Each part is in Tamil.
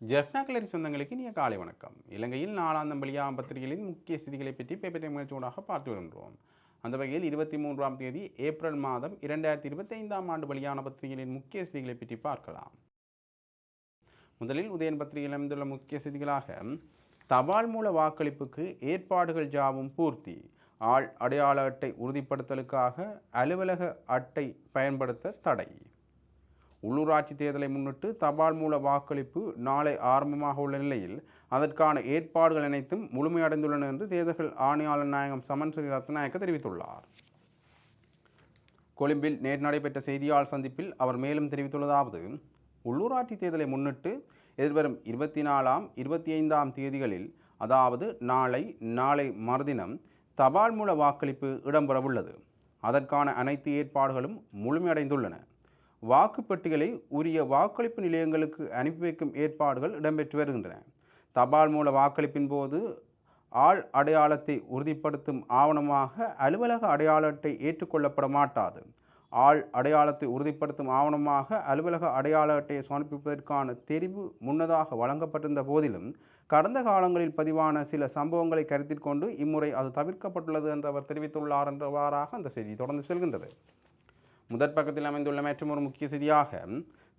ஜெஃப்னா கிளரி சொந்தங்களுக்கு இனிய காலை வணக்கம். இலங்கையில் நாலாம் தம்பளியா பத்திரிகைகளின் முக்கிய செய்திகளை பற்றி பேப்பர் நிகழ்ச்சியோடாக பார்த்து வருகின்றோம். அந்த வகையில் இருபத்தி மூன்றாம் தேதி ஏப்ரல் மாதம் இரண்டாயிரத்தி இருபத்தைந்தாம் ஆண்டு வெளியான பத்திரிகைகளின் முக்கிய செய்திகளை பற்றி பார்க்கலாம். முதலில் உதயன் பத்திரிகையில் அமைந்துள்ள முக்கிய செய்திகளாக தபால் மூல வாக்களிப்புக்கு ஏற்பாடுகள் ஜாவும் பூர்த்தி. ஆள் அடையாள அட்டை உறுதிப்படுத்தலுக்காக அலுவலக அட்டை பயன்படுத்த தடை. உள்ளூராட்சி தேர்தலை முன்னிட்டு தபால் மூல வாக்களிப்பு நாளை ஆரம்பமாக உள்ள நிலையில் அதற்கான ஏற்பாடுகள் அனைத்தும் முழுமையடைந்துள்ளன என்று தேர்தல்கள் ஆணையாளர் நாயகம் சமன் ஸ்ரீ ரத்நாயக்க தெரிவித்துள்ளார். கொழும்பில் நேற்று நடைபெற்ற செய்தியாளர் சந்திப்பில் அவர் மேலும் தெரிவித்துள்ளதாவது உள்ளூராட்சி தேர்தலை முன்னிட்டு எதிர்வரும் இருபத்தி நாலாம் இருபத்தி ஐந்தாம் தேதிகளில் அதாவது நாளை நாளை மறுதினம் தபால் மூல வாக்களிப்பு இடம்பெறவுள்ளது. அதற்கான அனைத்து ஏற்பாடுகளும் முழுமையடைந்துள்ளன. வாக்குப்பெட்டிகளை உரிய வாக்களிப்பு நிலையங்களுக்கு அனுப்பி வைக்கும் ஏற்பாடுகள் இடம்பெற்று வருகின்றன. தபால் மூல வாக்களிப்பின் போது ஆள் அடையாளத்தை உறுதிப்படுத்தும் ஆவணமாக அலுவலக அடையாள அட்டை ஏற்றுக்கொள்ளப்பட மாட்டாது. ஆள் அடையாளத்தை உறுதிப்படுத்தும் ஆவணமாக அலுவலக அடையாள அட்டையை சமர்ப்பிப்பதற்கான தெரிவு முன்னதாக வழங்கப்பட்டிருந்த போதிலும் கடந்த காலங்களில் பதிவான சில சம்பவங்களை கருத்தில் கொண்டு இம்முறை அது தவிர்க்கப்பட்டுள்ளது என்று அவர் தெரிவித்துள்ளார் என்றவாறாக அந்த செய்தி தொடர்ந்து செல்கின்றது. முதற் பக்கத்தில் அமைந்துள்ள மற்றும் ஒரு முக்கிய செய்தியாக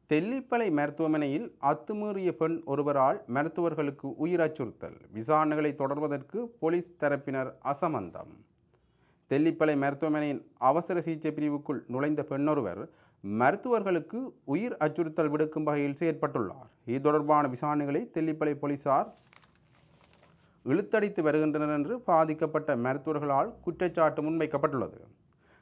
தெல்லிப்பளை மருத்துவமனையில் அத்துமீறிய பெண் ஒருவரால் மருத்துவர்களுக்கு உயிர் அச்சுறுத்தல் விசாரணைகளை தொடர்வதற்கு போலீஸ் தரப்பினர் அசமந்தம். தெல்லிப்பளை மருத்துவமனையின் அவசர சிகிச்சை பிரிவுக்குள் நுழைந்த பெண்ணொருவர் மருத்துவர்களுக்கு உயிர் அச்சுறுத்தல் விடுக்கும் வகையில் செயற்பட்டுள்ளார். இது தொடர்பான விசாரணைகளை தெல்லிப்பளை போலீசார் இழுத்தடித்து வருகின்றனர் என்று பாதிக்கப்பட்ட மருத்துவர்களால் குற்றச்சாட்டு முன்வைக்கப்பட்டுள்ளது.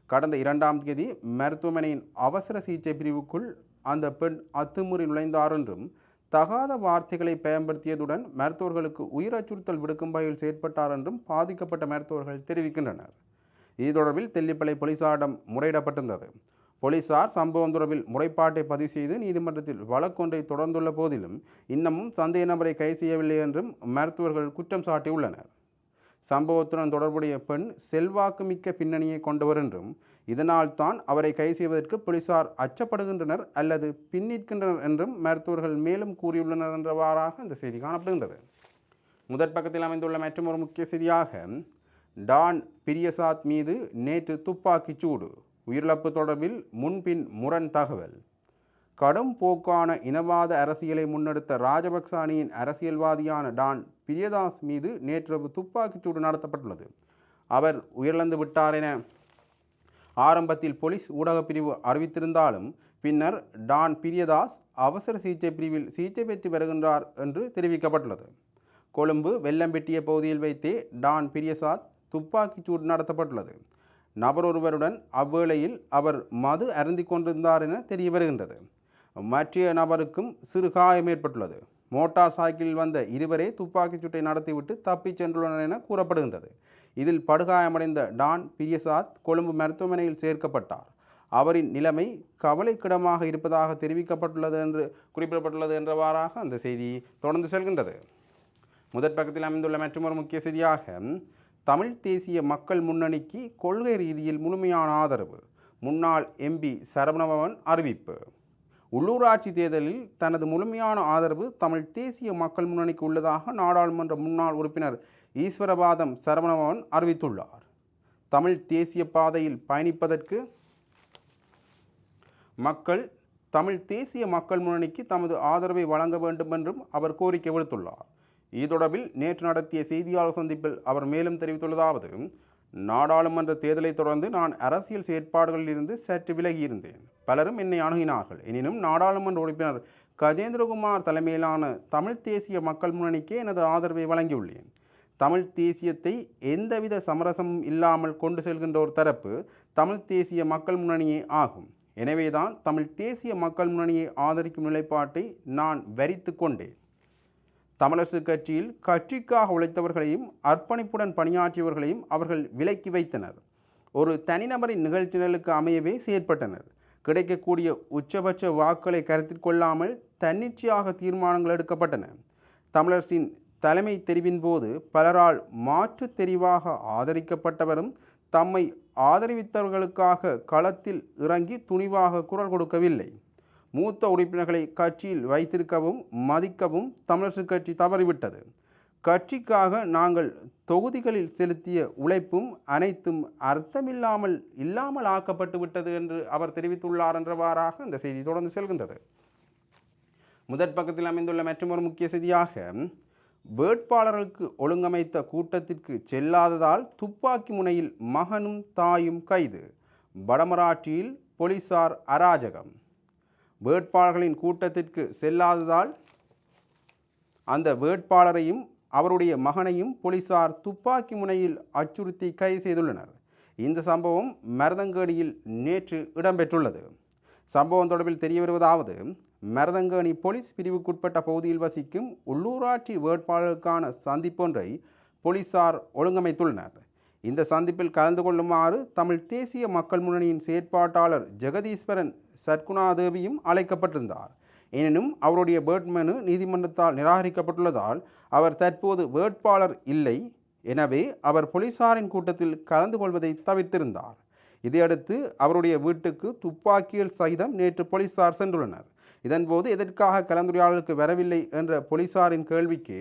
கடந்த இரண்டாம் தேதி மருத்துவமனையின் அவசர சிகிச்சை பிரிவுக்குள் அந்த பெண் அத்துமுறி நுழைந்தார் என்றும் தகாத வார்த்தைகளை பயன்படுத்தியதுடன் மருத்துவர்களுக்கு உயிர் அச்சுறுத்தல் விடுக்கும் வகையில் செயற்பட்டார் என்றும் பாதிக்கப்பட்ட மருத்துவர்கள் தெரிவிக்கின்றனர். இது தொடர்பில் தெல்லிப்பளை போலீசாரிடம் முறையிடப்பட்டிருந்தது. போலீசார் சம்பவம் தொடர்பில் முறைப்பாட்டை பதிவு செய்து நீதிமன்றத்தில் வழக்கொன்றை தொடர்ந்துள்ள போதிலும் இன்னமும் சந்தேக நபரை கை செய்யவில்லை என்றும் மருத்துவர்கள் குற்றம் சாட்டியுள்ளனர். சம்பவத்துடன் தொடர்புடைய பெண் செல்வாக்குமிக்க பின்னணியை கொண்டவர் என்றும் இதனால் தான் அவரை கைது செய்வதற்கு போலீசார் அச்சப்படுகின்றனர் அல்லது பின்னிற்கின்றனர் என்றும் மருத்துவர்கள் மேலும் கூறியுள்ளனர் என்றவாறாக இந்த செய்தி காணப்படுகின்றது. முதற் பக்கத்தில் அமைந்துள்ள மற்றும் ஒரு முக்கிய செய்தியாக டான் பிரியசாத் மீது நேற்று துப்பாக்கிச் சூடு உயிரிழப்பு தொடர்பில் முன்பின் முரண் தகவல். கடும் போக்கான இனவாத அரசியலை முன்னெடுத்த ராஜபக்ச அணியின் அரசியல்வாதியான டான் பிரியதாஸ் மீது நேற்றிரவு துப்பாக்கிச்சூடு நடத்தப்பட்டுள்ளது. அவர் உயிரிழந்து விட்டார் என ஆரம்பத்தில் போலீஸ் ஊடகப் பிரிவு அறிவித்திருந்தாலும் பின்னர் டான் பிரியதாஸ் அவசர சிகிச்சை பிரிவில் சிகிச்சை பெற்று வருகின்றார் என்று தெரிவிக்கப்பட்டுள்ளது. கொழும்பு வெள்ளம்பெட்டிய பகுதியில் வைத்தே டான் பிரியசாத் துப்பாக்கிச்சூடு நடத்தப்பட்டுள்ளது. நபர் ஒருவருடன் அவ்வேளையில் அவர் மது அருந்திக் கொண்டிருந்தார் என தெரிய வருகின்றது மற்ற நபருக்கும் சிறு காயம் ஏற்பட்டுள்ளது. மோட்டார் சைக்கிளில் வந்த இருவரே துப்பாக்கிச் சூட்டை நடத்திவிட்டு தப்பிச் சென்றுள்ளனர் என கூறப்படுகின்றது. இதில் படுகாயமடைந்த டான் பிரியசாத் கொழும்பு மருத்துவமனையில் சேர்க்கப்பட்டார். அவரின் நிலைமை கவலைக்கிடமாக இருப்பதாக தெரிவிக்கப்பட்டுள்ளது என்று குறிப்பிடப்பட்டுள்ளது என்றவாறாக அந்த செய்தி தொடர்ந்து செல்கின்றது. முதற் பக்கத்தில் அமைந்துள்ள மற்றொரு முக்கிய செய்தியாக தமிழ் தேசிய மக்கள் முன்னணிக்கு கொள்கை ரீதியில் முழுமையான ஆதரவு. முன்னாள் எம்பி சரவணபவன் அறிவிப்பு. உள்ளூராட்சி தேர்தலில் தனது முழுமையான ஆதரவு தமிழ் தேசிய மக்கள் முன்னணிக்கு உள்ளதாக நாடாளுமன்ற முன்னாள் உறுப்பினர் ஈஸ்வரபாதம் சரவணபவன் அறிவித்துள்ளார். தமிழ் தேசிய பாதையில் பயணிப்பதற்கு மக்கள் தமிழ் தேசிய மக்கள் முன்னணிக்கு தமது ஆதரவை வழங்க வேண்டும் என்றும் அவர் கோரிக்கை விடுத்துள்ளார். இது தொடர்பில் நேற்று நடத்திய செய்தியாளர் சந்திப்பில் அவர் மேலும் தெரிவித்துள்ளதாவது நாடாளுமன்ற தேர்தலை தொடர்ந்து நான் அரசியல் செயற்பாடுகளில் இருந்து சற்று விலகியிருந்தேன் பலரும் என்னை அணுகினார்கள். எனினும் நாடாளுமன்ற உறுப்பினர் கஜேந்திரகுமார் தலைமையிலான தமிழ் தேசிய மக்கள் முன்னணிக்கே எனது ஆதரவை வழங்கியுள்ளேன். தமிழ் தேசியத்தை எந்தவித சமரசமும் இல்லாமல் கொண்டு செல்கின்ற ஒரு தரப்பு தமிழ் தேசிய மக்கள் முன்னணியே ஆகும். எனவேதான் தமிழ் தேசிய மக்கள் முன்னணியை ஆதரிக்கும் நிலைப்பாட்டை நான் வரித்து கொண்டேன். தமிழரசு கட்சியில் கட்சிக்காக உழைத்தவர்களையும் அர்ப்பணிப்புடன் பணியாற்றியவர்களையும் அவர்கள் விலக்கி வைத்தனர். ஒரு தனிநபரின் நிகழ்ச்சிகளுக்கு அமையவே செயற்பட்டனர். கிடைக்கக்கூடிய உச்சபட்ச வாக்குகளை கருத்தில் கொள்ளாமல் தன்னிச்சையாக தீர்மானங்கள் எடுக்கப்பட்டன. தமிழரசின் தலைமை தெரிவின் போது பலரால் மாற்று தெரிவாக ஆதரிக்கப்பட்டவரும் தம்மை ஆதரவித்தவர்களுக்காக களத்தில் இறங்கி துணிவாக குரல் கொடுக்கவில்லை. மூத்த உறுப்பினர்களை கட்சியில் வைத்திருக்கவும் மதிக்கவும் தமிழரசு கட்சி தவறிவிட்டது. கட்சிக்காக நாங்கள் தொகுதிகளில் செலுத்திய உழைப்பும் அனைத்தும் அர்த்தமில்லாமல் இல்லாமல் ஆக்கப்பட்டு விட்டது என்று அவர் தெரிவித்துள்ளார் என்றவாறாக இந்த செய்தி தொடர்ந்து செல்கின்றது. முதற் பக்கத்தில் அமைந்துள்ள மற்றொரு முக்கிய செய்தியாக வேட்பாளர்களுக்கு ஒழுங்கமைத்த கூட்டத்திற்கு செல்லாததால் துப்பாக்கி முனையில் மகனும் தாயும் கைது. வடமராட்சியில் போலீசார் அராஜகம். வேட்பாளர்களின் கூட்டத்திற்கு செல்லாததால் அந்த வேட்பாளரையும் அவருடைய மகனையும் போலீசார் துப்பாக்கி முனையில் அச்சுறுத்தி கைது செய்துள்ளனர். இந்த சம்பவம் மருதங்கேணியில் நேற்று இடம்பெற்றுள்ளது. சம்பவம் தொடர்பில் தெரிய வருவதாவது மருதங்கேணி போலீஸ் பிரிவுக்குட்பட்ட பகுதியில் வசிக்கும் உள்ளூராட்சி வேட்பாளர்களுக்கான சந்திப்பொன்றை போலீசார் ஒழுங்கமைத்துள்ளனர். இந்த சந்திப்பில் கலந்து கொள்ளுமாறு தமிழ் தேசிய மக்கள் முன்னணியின் செயற்பாட்டாளர் ஜெகதீஸ்வரன் சர்க்குணாதேவியும் அழைக்கப்பட்டிருந்தார். எனினும் அவருடைய வேட்மனு நீதிமன்றத்தால் நிராகரிக்கப்பட்டுள்ளதால் அவர் தற்போது வேட்பாளர் இல்லை. எனவே அவர் போலீசாரின் கூட்டத்தில் கலந்து கொள்வதை தவிர்த்திருந்தார். இதையடுத்து அவருடைய வீட்டுக்கு துப்பாக்கியில் சகிதம் நேற்று போலீசார் சென்றுள்ளனர். இதன்போது எதற்காக கலந்துரையாடலுக்கு வரவில்லை என்ற போலீசாரின் கேள்விக்கு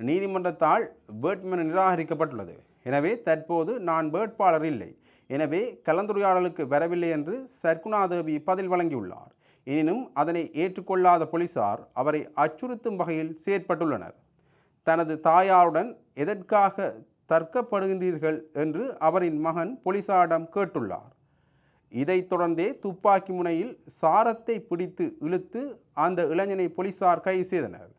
நீதிமன்றத்தால் வேட்புமனு நிராகரிக்கப்பட்டுள்ளது. எனவே தற்போது நான் வேட்பாளர் இல்லை. எனவே கலந்துரையாடலுக்கு வரவில்லை என்று சர்க்குணாதேவி பதில் வழங்கியுள்ளார். எனினும் அதனை ஏற்றுக்கொள்ளாத போலீசார் அவரை அச்சுறுத்தும் வகையில் செயற்பட்டுள்ளனர். தனது தாயாருடன் எதற்காக தர்க்கப்படுகின்றீர்கள் என்று அவரின் மகன் போலீசாரிடம் கேட்டுள்ளார். இதைத் தொடர்ந்தே துப்பாக்கி முனையில் சாரத்தை பிடித்து இழுத்து அந்த இளைஞனை போலீசார் கைது செய்தனர்.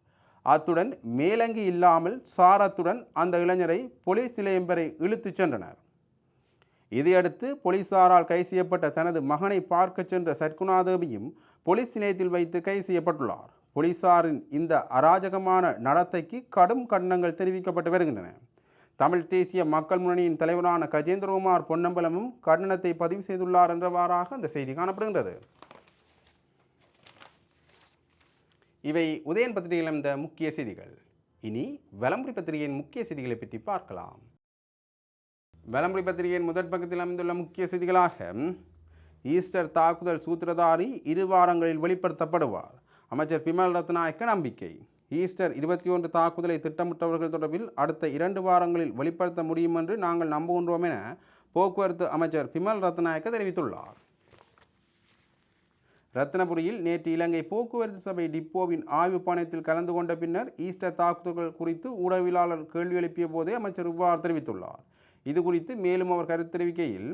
அத்துடன் மேலங்கி இல்லாமல் சாரத்துடன் அந்த இளைஞரை போலீஸ் நிலையம் வரை இழுத்துச் சென்றனர். இதையடுத்து போலீசாரால் கைது செய்யப்பட்ட தனது மகனை பார்க்கச் சென்ற சர்க்குணாதேவியும் போலீஸ் நிலையத்தில் வைத்து கைது செய்யப்பட்டுள்ளார். போலீசாரின் இந்த அராஜகமான நடத்தைக்கு கடும் கண்டனங்கள் தெரிவிக்கப்பட்டு வருகின்றன. தமிழ் தேசிய மக்கள் முன்னணியின் தலைவரான கஜேந்திரகுமார் பொன்னம்பலமும் கண்டனத்தை பதிவு செய்துள்ளார் என்றவாறாக அந்த செய்தி காணப்படுகின்றது. இவை உதயன் பத்திரிகையில் இருந்த முக்கிய செய்திகள். இனி வலம்புரி பத்திரிகையின் முக்கிய செய்திகளை பற்றி பார்க்கலாம். வலம்புரி பத்திரிகையின் முதற் பக்கத்தில் அமைந்துள்ள முக்கிய செய்திகளாக ஈஸ்டர் தாக்குதல் சூத்திரதாரி இரு வாரங்களில் வெளிப்படுத்தப்படுவார். அமைச்சர் பிமல் ரத்நாயக்க நம்பிக்கை. ஈஸ்டர் இருபத்தி ஒன்று தாக்குதலை திட்டமிட்டவர்கள் தொடர்பில் அடுத்த இரண்டு வாரங்களில் வெளிப்படுத்த முடியும் என்று நாங்கள் நம்புகின்றோம் என போக்குவரத்து அமைச்சர் பிமல் ரத்நாயக்க தெரிவித்துள்ளார். ரத்னபுரியில் நேற்று இலங்கை போக்குவரத்து சபை டிப்போவின் ஆய்வு பணத்தில் கலந்து கொண்ட பின்னர் ஈஸ்டர் தாக்குதல்கள் குறித்து ஊடகவியலாளர் கேள்வி எழுப்பிய போதே அமைச்சர் இவ்வாறு தெரிவித்துள்ளார். இது குறித்து மேலும் அவர் கருத்து தெரிவிக்கையில்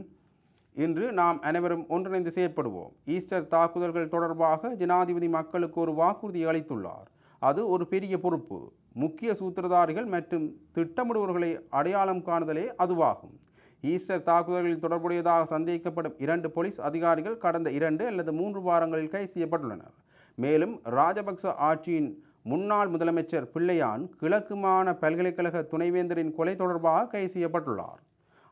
இன்று நாம் அனைவரும் ஒன்றிணைந்து செயற்படுவோம். ஈஸ்டர் தாக்குதல்கள் தொடர்பாக ஜனாதிபதி மக்களுக்கு ஒரு வாக்குறுதி அளித்துள்ளார். அது ஒரு பெரிய பொறுப்பு. முக்கிய சூத்திரதாரிகள் மற்றும் திட்டமிடுபவர்களை அடையாளம் காணுதலே அதுவாகும். ஈஸ்டர் தாக்குதல்களில் தொடர்புடையதாக சந்தேகிக்கப்படும் இரண்டு போலீஸ் அதிகாரிகள் கடந்த இரண்டு அல்லது மூன்று வாரங்களில் கைது செய்யப்பட்டுள்ளனர். மேலும் ராஜபக்ச ஆட்சியின் முன்னாள் முதலமைச்சர் பிள்ளையான் கிழக்குமான பல்கலைக்கழக துணைவேந்தரின் கொலை தொடர்பாக கைது செய்யப்பட்டுள்ளார்.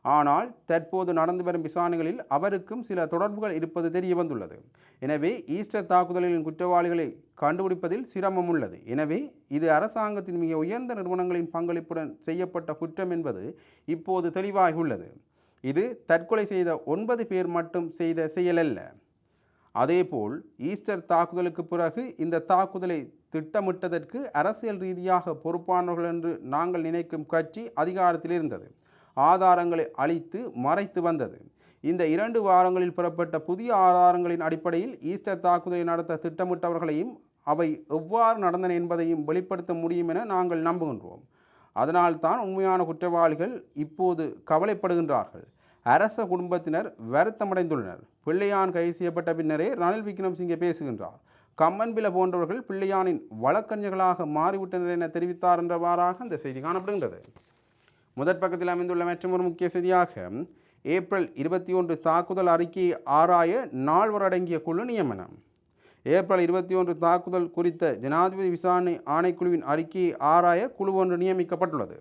ஆனால் தற்போது நடந்து வரும் விசாரணைகளில் அவருக்கும் சில தொடர்புகள் இருப்பது தெரிய வந்துள்ளது. எனவே ஈஸ்டர் தாக்குதலின் குற்றவாளிகளை கண்டுபிடிப்பதில் சிரமம் உள்ளது. எனவே இது அரசாங்கத்தின் மிக உயர்ந்த நிறுவனங்களின் பங்களிப்புடன் செய்யப்பட்ட குற்றம் என்பது இப்போது தெளிவாகியுள்ளது. இது தற்கொலை செய்த ஒன்பது பேர் மட்டும் செய்த செயலல்ல. அதேபோல் ஈஸ்டர் தாக்குதலுக்கு பிறகு இந்த தாக்குதலை திட்டமிட்டதற்கு அரசியல் ரீதியாக பொறுப்பானவர்கள் என்று நாங்கள் நினைக்கும் கட்சி அதிகாரத்தில் இருந்தது. ஆதாரங்களை அளித்து மறைத்து வந்தது. இந்த இரண்டு வாரங்களில் புறப்பட்ட புதிய ஆதாரங்களின் அடிப்படையில் ஈஸ்டர் தாக்குதலை நடத்த திட்டமிட்டவர்களையும் அவை எவ்வாறு நடந்தன என்பதையும் வெளிப்படுத்த முடியும் என நாங்கள் நம்புகின்றோம். அதனால்தான் உண்மையான குற்றவாளிகள் இப்போது கவலைப்படுகின்றார்கள். அரச குடும்பத்தினர் வருத்தமடைந்துள்ளனர். பிள்ளையான் கைது செய்யப்பட்ட பின்னரே ரணில் விக்ரம்சிங்கே பேசுகின்றார். கம்மன்பில போன்றவர்கள் பிள்ளையானின் வழக்கறிஞர்களாக மாறிவிட்டனர் என தெரிவித்தார் என்றவாறாக இந்த செய்தி காணப்படுகின்றது. முதற் பக்கத்தில் அமைந்துள்ள மற்றொரு முக்கிய செய்தியாக ஏப்ரல் இருபத்தி ஒன்று தாக்குதல் அறிக்கை ஆராய நால்வர் அடங்கிய குழு நியமனம். ஏப்ரல் இருபத்தி ஒன்று தாக்குதல் குறித்த ஜனாதிபதி விசாரணை ஆணைக்குழுவின் அறிக்கையை ஆராய குழு ஒன்று நியமிக்கப்பட்டுள்ளது.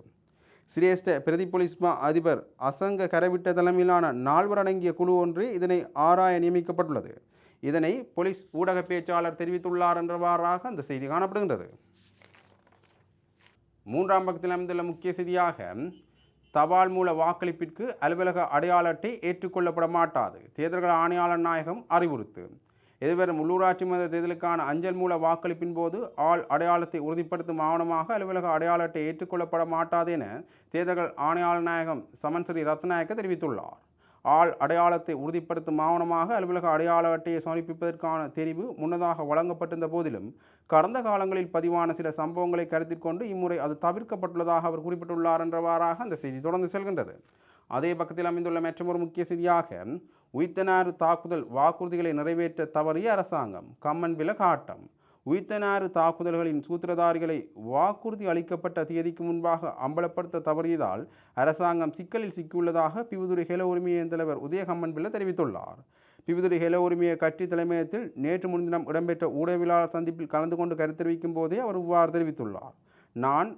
சிரேஷ்ட பிரதி பொலிஸ்மா அதிபர் அசங்க கரவிட்ட தலைமையிலான நால்வர் அடங்கிய குழு ஒன்று இதனை ஆராய நியமிக்கப்பட்டுள்ளது. இதனை போலீஸ் ஊடக பேச்சாளர் தெரிவித்துள்ளார் என்றவாறாக அந்த செய்தி காணப்படுகின்றது. மூன்றாம் பக்கத்தில் அமைந்துள்ள முக்கிய செய்தியாக தபால் மூல வாக்களிப்பிற்கு அலுவலக அடையாள அட்டை ஏற்றுக்கொள்ளப்பட மாட்டாது தேர்தல்கள் ஆணையாளர் நாயகம் அறிவுறுத்து. எதிர்வரும் உள்ளூராட்சி மன்ற தேர்தலுக்கான அஞ்சல் மூல வாக்களிப்பின் போது ஆள் அடையாளத்தை உறுதிப்படுத்தும் ஆவணமாக அலுவலக அடையாள அட்டை ஏற்றுக்கொள்ளப்பட மாட்டாது என தேர்தல்கள் ஆணையாளர் நாயகம் சமன்சரி ரத்நாயக்க தெரிவித்துள்ளார். ஆள் அடையாளத்தை உறுதிப்படுத்தும் ஆவணமாக அலுவலக அடையாள அட்டையை சமர்ப்பிப்பதற்கான தெரிவு முன்னதாக வழங்கப்பட்டிருந்த போதிலும் கடந்த காலங்களில் பதிவான சில சம்பவங்களை கருத்தில் கொண்டு இம்முறை அது தவிர்க்கப்பட்டுள்ளதாக அவர் குறிப்பிட்டுள்ளார் என்றவாறாக அந்த செய்தி தொடர்ந்து செல்கின்றது. அதே பக்கத்தில் அமைந்துள்ள மற்றொரு முக்கிய செய்தியாக உயிர்த்தனாறு தாக்குதல் வாக்குறுதிகளை நிறைவேற்ற தவறிய அரசாங்கம் கம்மன் வில காட்டம் உயிர்த்தனாறு தாக்குதல்களின் சூத்திரதாரிகளை வாக்குறுதி அளிக்கப்பட்ட தேதிக்கு முன்பாக அம்பலப்படுத்த தவறியதால் அரசாங்கம் சிக்கலில் சிக்கியுள்ளதாக பிவுதுரை ஹெல உரிமையின் தலைவர் உதயகம்மன் பிள்ளை தெரிவித்துள்ளார். பிவிதுரை ஹெல உரிமையை கட்சி தலைமையகத்தில் நேற்று முன்தினம் இடம்பெற்ற ஊடகவியலாளர் சந்திப்பில் கலந்து கொண்டு கருத்து தெரிவிக்கும் போதே அவர் இவ்வாறு தெரிவித்துள்ளார். நான்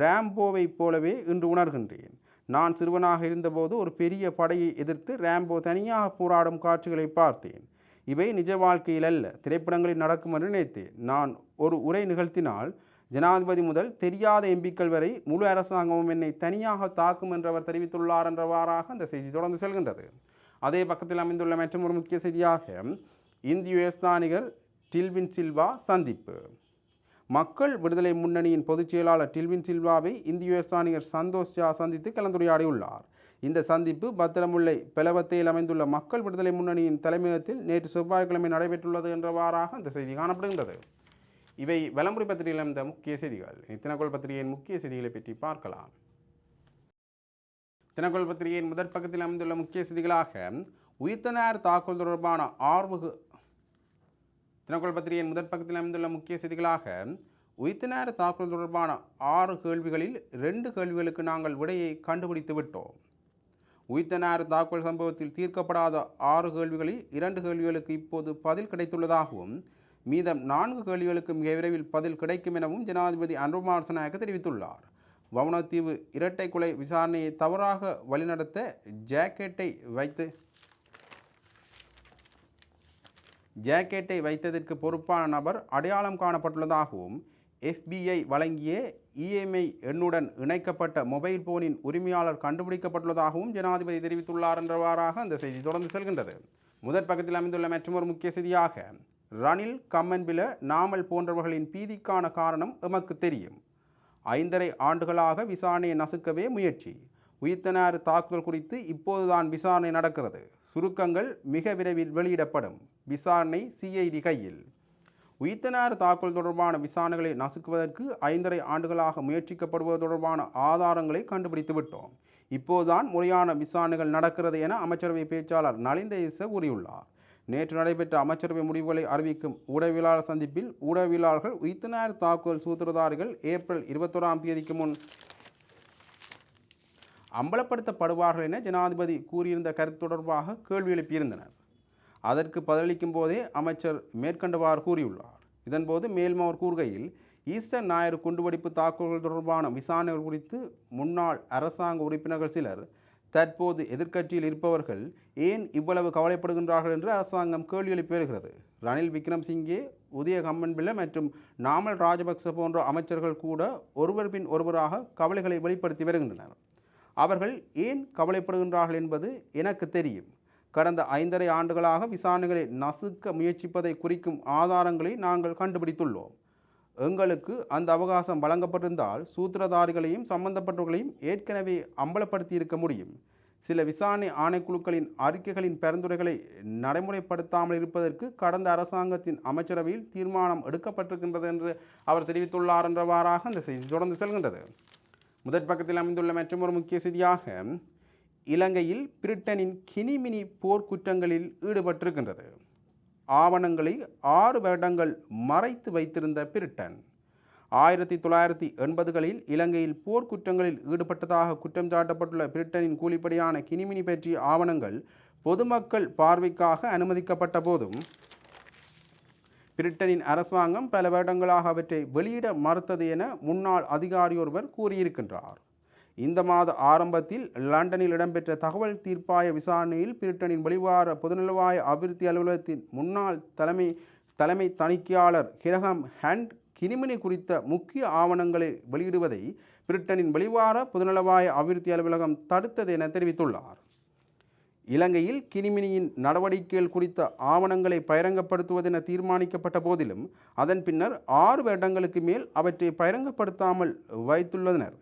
ரேம்போவைப் போலவே இன்று உணர்கின்றேன். நான் சிறுவனாக இருந்தபோது ஒரு பெரிய படையை எதிர்த்து ரேம்போ தனியாக போராடும் காட்சிகளை பார்த்தேன். இவை நிஜ வாழ்க்கையில் அல்ல திரைப்படங்களில் நடக்கும் என்று நினைத்தேன். நான் ஒரு உரை நிகழ்த்தினால் ஜனாதிபதி முதல் தெரியாத எம்பிக்கள் வரை முழு அரசாங்கமும் என்னை தனியாக தாக்கும் என்றவர் தெரிவித்துள்ளார் என்றவாறாக அந்த செய்தி தொடர்ந்து செல்கின்றது. அதே பக்கத்தில் அமைந்துள்ள மற்றும் ஒரு முக்கிய செய்தியாக இந்திய உயர்ஸ்தானிகர் டில்வின் சில்வா சந்திப்பு. மக்கள் விடுதலை முன்னணியின் பொதுச் செயலாளர் டில்வின் சில்வாவை இந்திய உயர்ஸ்தானிகர் சந்தோஷ் ஜா சந்தித்து கலந்துரையாடியுள்ளார். இந்த சந்திப்பு பத்திரமுல்லை. பெலவத்தையில் அமைந்துள்ள மக்கள் விடுதலை முன்னணியின் தலைமையகத்தில் நேற்று செவ்வாய்க்கிழமை நடைபெற்றுள்ளது என்றவாறாக இந்த செய்தி காணப்படுகின்றது. இவை வலமுறை பத்திரிகையில் அமைந்த முக்கிய செய்திகள். தினக்கோள் பத்திரிகையின் முக்கிய செய்திகளை பற்றி பார்க்கலாம். தினக்கோள் பத்திரிகையின் முதற் பக்கத்தில் அமைந்துள்ள முக்கிய செய்திகளாக உயிர்த்தனார் தாக்குதல் தொடர்பான ஆர்வகு தினக்கோள் பத்திரிகையின் முதற் பக்கத்தில் அமைந்துள்ள முக்கிய செய்திகளாக உயிர்த்தனார் தாக்குதல் தொடர்பான ஆறு கேள்விகளில் ரெண்டு கேள்விகளுக்கு நாங்கள் விடையை கண்டுபிடித்து விட்டோம். உயிர்த்தனார் தாக்குதல் சம்பவத்தில் தீர்க்கப்படாத ஆறு கேள்விகளில் இரண்டு கேள்விகளுக்கு இப்போது பதில் கிடைத்துள்ளதாகவும் மீதம் நான்கு கேள்விகளுக்கு மிக விரைவில் பதில் கிடைக்கும் எனவும் ஜனாதிபதி அனுகுமார் சனாயக்க தெரிவித்துள்ளார். வவுனத்தீவு இரட்டை கொலை விசாரணையை தவறாக வழிநடத்த ஜாக்கெட்டை வைத்து ஜாக்கெட்டை வைத்ததற்கு பொறுப்பான நபர் அடையாளம் காணப்பட்டுள்ளதாகவும் எஃபிஐ வழங்கிய இஎம்ஐ எண்ணுடன் இணைக்கப்பட்ட மொபைல் போனின் உரிமையாளர் கண்டுபிடிக்கப்பட்டுள்ளதாகவும் ஜனாதிபதி தெரிவித்துள்ளார் என்றவாறாக அந்த செய்தி தொடர்ந்து செல்கின்றது. முதற் பக்கத்தில் அமைந்துள்ள மற்றொரு முக்கிய செய்தியாக ரணில் கம்மன்பில நாமல் போன்றவர்களின் பீதிக்கான காரணம் எமக்கு தெரியும். ஐந்தரை ஆண்டுகளாக விசாரணையை நசுக்கவே முயற்சி. உயிர்த்தனார் தாக்குதல் குறித்து இப்போதுதான் விசாரணை நடக்கிறது. சுருக்கங்கள் மிக விரைவில் வெளியிடப்படும். விசாரணை சிஐடி கையில். உயிர்த்தனார் தாக்குதல் தொடர்பான விசாரணைகளை நசுக்குவதற்கு ஐந்தரை ஆண்டுகளாக முயற்சிக்கப்படுவது தொடர்பான ஆதாரங்களை கண்டுபிடித்து விட்டோம். இப்போதுதான் முறையான விசாரணைகள் நடக்கிறது என அமைச்சரவை பேச்சாளர் நலிந்த இச கூறியுள்ளார். நேற்று நடைபெற்ற அமைச்சரவை முடிவுகளை அறிவிக்கும் ஊடகவியலாளர் சந்திப்பில் ஊடகவியலாளர்கள் உயிர்த்தனார் தாக்குதல் சூத்திரதாரிகள் ஏப்ரல் இருபத்தோராம் தேதிக்கு முன் அம்பலப்படுத்தப்படுவார்கள் என ஜனாதிபதி கூறியிருந்த கருத்து தொடர்பாக கேள்வி எழுப்பியிருந்தனர். அதற்கு பதிலளிக்கும் போதே அமைச்சர் மேற்கண்டவாறு கூறியுள்ளார். இதன்போது மேலும் அவர் கூறுகையில் ஈஸ்டர் ஞாயிறு குண்டுவெடிப்பு தாக்குதல்கள் தொடர்பான விசாரணைகள் குறித்து முன்னாள் அரசாங்க உறுப்பினர்கள் சிலர் தற்போது எதிர்க்கட்சியில் இருப்பவர்கள் ஏன் இவ்வளவு கவலைப்படுகின்றார்கள் என்று அரசாங்கம் கேள்வி எழுப்பி வருகிறது. ரணில் விக்ரம்சிங்கே உதய கம்மன்பிள்ளை மற்றும் நாமல் ராஜபக்ச போன்ற அமைச்சர்கள் கூட ஒருவர் பின் ஒருவராக கவலைகளை வெளிப்படுத்தி வருகின்றனர். அவர்கள் ஏன் கவலைப்படுகின்றார்கள் என்பது எனக்கு தெரியும். கடந்த ஐந்தரை ஆண்டுகளாக விசாரணைகளை நசுக்க முயற்சிப்பதை குறிக்கும் ஆதாரங்களை நாங்கள் கண்டுபிடித்துள்ளோம். எங்களுக்கு அந்த அவகாசம் வழங்கப்பட்டிருந்தால் சூத்திரதாரிகளையும் சம்பந்தப்பட்டவர்களையும் ஏற்கனவே அம்பலப்படுத்தி இருக்க முடியும். சில விசாரணை ஆணைக்குழுக்களின் அறிக்கைகளின் பரிந்துரைகளை நடைமுறைப்படுத்தாமல் இருப்பதற்கு கடந்த அரசாங்கத்தின் அமைச்சரவையில் தீர்மானம் எடுக்கப்பட்டிருக்கின்றது என்று அவர் தெரிவித்துள்ளார் என்றவாறாக அந்த செய்தி தொடர்ந்து செல்கின்றது. முதற் பக்கத்தில் அமைந்துள்ள மற்றொரு முக்கிய செய்தியாக இலங்கையில் பிரிட்டனின் கினிமினி போர்க்குற்றங்களில் ஈடுபட்டிருக்கின்றது. ஆவணங்களை ஆறு வருடங்கள் மறைத்து வைத்திருந்த பிரிட்டன் ஆயிரத்தி தொள்ளாயிரத்தி எண்பதுகளில் இலங்கையில் போர்க்குற்றங்களில் ஈடுபட்டதாக குற்றம் சாட்டப்பட்டுள்ள பிரிட்டனின் கூலிப்படியான கினிமினி பற்றிய ஆவணங்கள் பொதுமக்கள் பார்வைக்காக அனுமதிக்கப்பட்ட போதும் பிரிட்டனின் அரசாங்கம் பல வருடங்களாக அவற்றை வெளியிட மறுத்தது என முன்னாள் அதிகாரியொருவர் கூறியிருக்கின்றார். இந்த மாத ஆரம்பத்தில் லண்டனில் இடம்பெற்ற தகவல் தீர்ப்பாய விசாரணையில் பிரிட்டனின் வெளிவார பொதுநலவாய அபிவிருத்தி அலுவலகத்தின் முன்னாள் தலைமை தலைமை தணிக்கையாளர் கிரகம் ஹண்ட் கினிமினி குறித்த முக்கிய ஆவணங்களை வெளியிடுவதை பிரிட்டனின் வெளிவார பொதுநலவாய அபிவிருத்தி அலுவலகம் தடுத்தது என தெரிவித்துள்ளார். இலங்கையில் கினிமினியின் நடவடிக்கைகள் குறித்த ஆவணங்களை பகிரங்கப்படுத்துவதென தீர்மானிக்கப்பட்ட போதிலும் அதன் பின்னர் ஆறு வருடங்களுக்கு மேல் அவற்றை பகிரங்கப்படுத்தாமல் வைத்துள்ளனர்.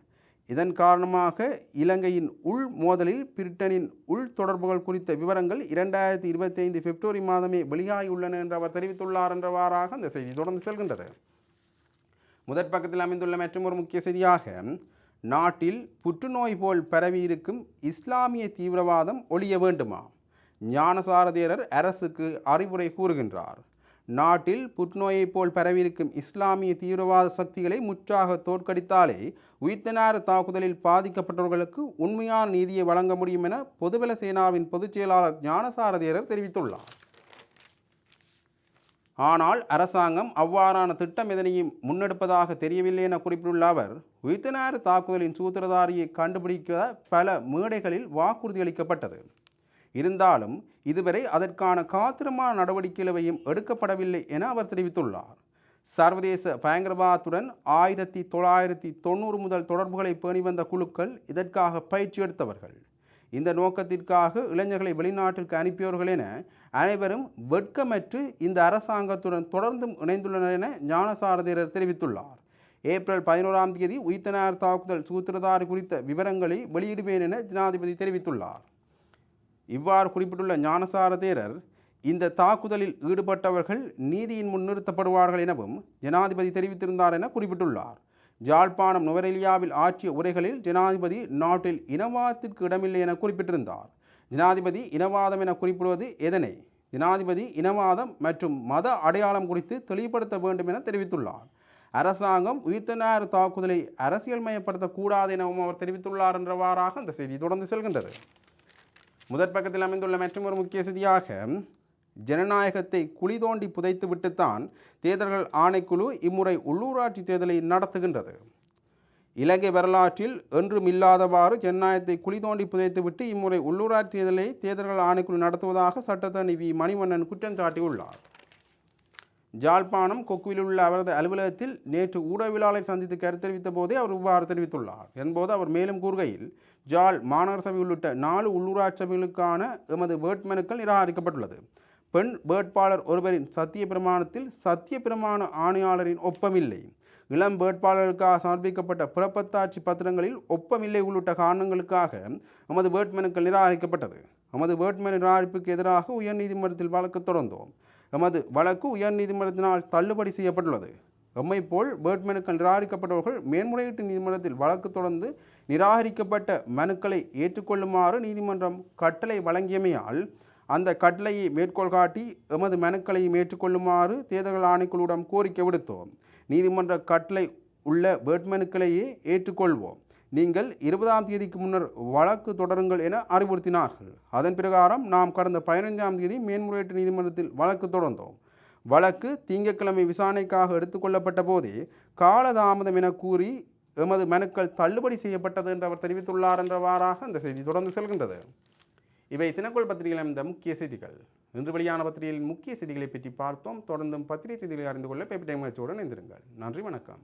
இதன் காரணமாக இலங்கையின் உள் மோதலில் பிரிட்டனின் உள் தொடர்புகள் குறித்த விவரங்கள் இரண்டாயிரத்தி இருபத்தி ஐந்து பிப்ரவரி மாதமே வெளியாகியுள்ளன என்று அவர் தெரிவித்துள்ளார் என்றவாறாக அந்த செய்தி தொடர்ந்து செல்கின்றது. முதற் பக்கத்தில் அமைந்துள்ள மற்றும் ஒரு முக்கிய செய்தியாக நாட்டில் புற்றுநோய் போல் பரவியிருக்கும் இஸ்லாமிய தீவிரவாதம் ஒழிய வேண்டுமா? ஞானசார தேரர் அரசுக்கு அறிவுரை கூறுகின்றார். நாட்டில் புற்றுநோயைப் போல் பரவியிருக்கும் இஸ்லாமிய தீவிரவாத சக்திகளை முற்றாக தோற்கடித்தாலே உயிர்த்தனார தாக்குதலில் பாதிக்கப்பட்டவர்களுக்கு உண்மையான நீதியை வழங்க முடியும் என பொதுபல சேனாவின் பொதுச் செயலாளர் ஞானசாரதேரர் தெரிவித்துள்ளார். ஆனால் அரசாங்கம் அவ்வாறான திட்டம் எதனையும் முன்னெடுப்பதாக தெரியவில்லை என குறிப்பிட்டுள்ள அவர் உயிர்த்தனாறு தாக்குதலின் சூத்திரதாரியை கண்டுபிடிக்க பல மேடைகளில் வாக்குறுதி அளிக்கப்பட்டது. இருந்தாலும் இதுவரை அதற்கான காத்திரமான நடவடிக்கைகளையும் எடுக்கப்படவில்லை என அவர் தெரிவித்துள்ளார். சர்வதேச பயங்கரவாதத்துடன் ஆயிரத்தி தொள்ளாயிரத்தி தொண்ணூறு முதல் தொடர்புகளை பேணி வந்த குழுக்கள் இதற்காக பயிற்சி எடுத்தவர்கள். இந்த நோக்கத்திற்காக இளைஞர்களை வெளிநாட்டிற்கு அனுப்பியவர்கள் என அனைவரும் வெட்கமற்று இந்த அரசாங்கத்துடன் தொடர்ந்தும் இணைந்துள்ளனர் என ஞானசாரதீரர் தெரிவித்துள்ளார். ஏப்ரல் பதினோராம் தேதி உயிர்த்தனார் தாக்குதல் சூத்திரதாரி குறித்த விவரங்களை வெளியிடுவேன் என ஜனாதிபதி தெரிவித்துள்ளார். இவ்வாறு குறிப்பிட்டுள்ள ஞானசார தேரர் இந்த தாக்குதலில் ஈடுபட்டவர்கள் நீதியின் முன் நிறுத்தப்படுவார்கள் எனவும் ஜனாதிபதி தெரிவித்திருந்தார் என குறிப்பிட்டுள்ளார். ஜாழ்ப்பாணம் நுவரெலியாவில் ஆற்றிய உரைகளில் ஜனாதிபதி நாட்டில் இனவாதத்திற்கு இடமில்லை என குறிப்பிட்டிருந்தார். ஜனாதிபதி இனவாதம் என குறிப்பிடுவது எதனை? ஜனாதிபதி இனவாதம் மற்றும் மத அடையாளம் குறித்து தெளிவுபடுத்த வேண்டும் என தெரிவித்துள்ளார். அரசாங்கம் உயிர்த்தனார் தாக்குதலை அரசியல்மயப்படுத்தக்கூடாது எனவும் அவர் தெரிவித்துள்ளார் என்றவாறாக அந்த செய்தி தொடர்ந்து செல்கின்றது. முதற் பக்கத்தில் அமைந்துள்ள மற்றும் ஒரு முக்கிய செய்தியாக ஜனநாயகத்தை குழி தோண்டி புதைத்துவிட்டுத்தான் தேர்தல்கள் ஆணைக்குழு இம்முறை உள்ளூராட்சி தேர்தலை நடத்துகின்றது. இலங்கை வரலாற்றில் என்றும் இல்லாதவாறு ஜனநாயகத்தை குழி தோண்டி புதைத்துவிட்டு இம்முறை உள்ளூராட்சி தேர்தலை தேர்தல்கள் ஆணைக்குழு நடத்துவதாக சட்டத்தணி வி. மணிவண்ணன் குற்றம் சாட்டியுள்ளார். ஜாழ்ப்பாணம் கொக்குவில் உள்ள அவரது அலுவலகத்தில் நேற்று ஊடகவியலாளர் சந்தித்து கருத்து தெரிவித்த போதே அவர் இவ்வாறு தெரிவித்துள்ளார். என்போது அவர் மேலும் கூறுகையில் ஜாழ் மாநகர சபை உள்ளிட்ட நாலு உள்ளூராட்சி சபைகளுக்கான எமது வேட்புமனுக்கள் நிராகரிக்கப்பட்டுள்ளது. பெண் வேட்பாளர் ஒருவரின் சத்திய பிரமாணத்தில் சத்திய பிரமாண ஆணையாளரின் ஒப்பமில்லை. இளம் வேட்பாளர்களுக்காக சமர்ப்பிக்கப்பட்ட புறப்பத்தாட்சி பத்திரங்களில் ஒப்பமில்லை உள்ளிட்ட காரணங்களுக்காக எமது வேட்புமனுக்கள் நிராகரிக்கப்பட்டது. எமது வேட்புமனு நிராகரிப்புக்கு எதிராக உயர்நீதிமன்றத்தில் வழக்கு தொடர்ந்தோம். எமது வழக்கு உயர்நீதிமன்றத்தினால் தள்ளுபடி செய்யப்பட்டுள்ளது. எம்மை போல் வேட்புமனுக்கள் நிராகரிக்கப்பட்டவர்கள் மேன்முறையீட்டு நீதிமன்றத்தில் வழக்கு தொடர்ந்து நிராகரிக்கப்பட்ட மனுக்களை ஏற்றுக்கொள்ளுமாறு நீதிமன்றம் கட்டளை வழங்கியமையால் அந்த கட்டளையை மேற்கோள் காட்டி எமது மனுக்களையும் ஏற்றுக்கொள்ளுமாறு தேர்தல் ஆணைக்குழுவிடம் கோரிக்கை விடுத்தோம். நீதிமன்ற கட்டளை உள்ள வேட்புமனுக்களையே ஏற்றுக்கொள்வோம். நீங்கள் இருபதாம் தேதிக்கு முன்னர் வழக்கு தொடருங்கள் என அறிவுறுத்தினார்கள். அதன் பிரகாரம் நாம் கடந்த பதினைஞ்சாம் தேதி மேன்முறையீட்டு நீதிமன்றத்தில் வழக்கு தொடர்ந்தோம். வழக்கு திங்கட்கிழமை விசாரணைக்காக எடுத்துக்கொள்ளப்பட்ட போதே காலதாமதம் என கூறி எமது மனுக்கள் தள்ளுபடி செய்யப்பட்டது என்று அவர் தெரிவித்துள்ளார் என்றவாறாக அந்த செய்தி தொடர்ந்து செல்கின்றது. இவை தினக்குள் பத்திரிகையில் அமைந்த முக்கிய செய்திகள். இன்று வெளியான பத்திரிகையில் முக்கிய செய்திகளை பற்றி பார்த்தோம். தொடர்ந்தும் பத்திரிகை செய்திகளை அறிந்து கொள்ள பேப்பர் டைம் இணைந்திருங்கள். நன்றி வணக்கம்.